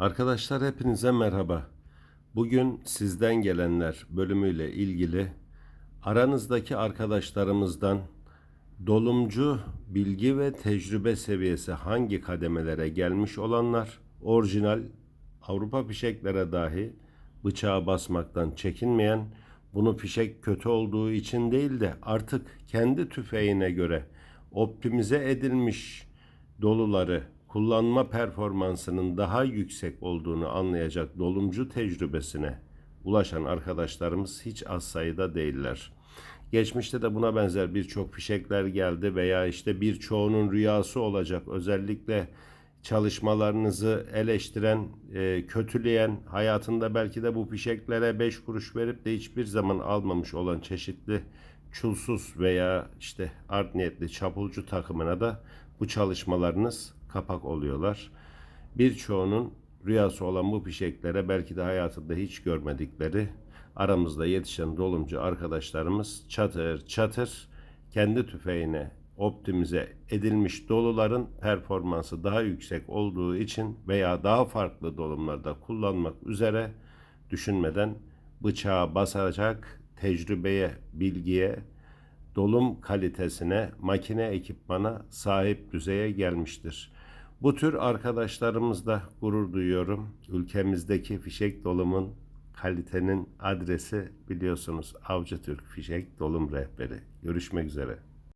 Arkadaşlar hepinize merhaba. Bugün sizden gelenler bölümüyle ilgili aranızdaki arkadaşlarımızdan dolumcu bilgi ve tecrübe seviyesi hangi kademelere gelmiş olanlar orijinal Avrupa fişeklere dahi bıçağa basmaktan çekinmeyen bunu fişek kötü olduğu için değil de artık kendi tüfeğine göre optimize edilmiş doluları kullanma performansının daha yüksek olduğunu anlayacak dolumcu tecrübesine ulaşan arkadaşlarımız hiç az sayıda değiller. Geçmişte de buna benzer birçok fişekler geldi veya işte birçoğunun rüyası olacak. Özellikle çalışmalarınızı eleştiren, e, kötüleyen, hayatında belki de bu fişeklere 5 kuruş verip de hiçbir zaman almamış olan çeşitli çulsuz veya işte art niyetli çapulcu takımına da bu çalışmalarınız kapak oluyorlar. Birçoğunun rüyası olan bu fişeklere belki de hayatında hiç görmedikleri aramızda yetişen dolumcu arkadaşlarımız çatır çatır kendi tüfeğine optimize edilmiş doluların performansı daha yüksek olduğu için veya daha farklı dolumlarda kullanmak üzere düşünmeden bıçağa basacak tecrübeye, bilgiye, dolum kalitesine, makine ekipmana sahip düzeye gelmiştir. Bu tür arkadaşlarımızla gurur duyuyorum. Ülkemizdeki fişek dolumun kalitenin adresi biliyorsunuz Avcı Türk Fişek Dolum Rehberi. Görüşmek üzere.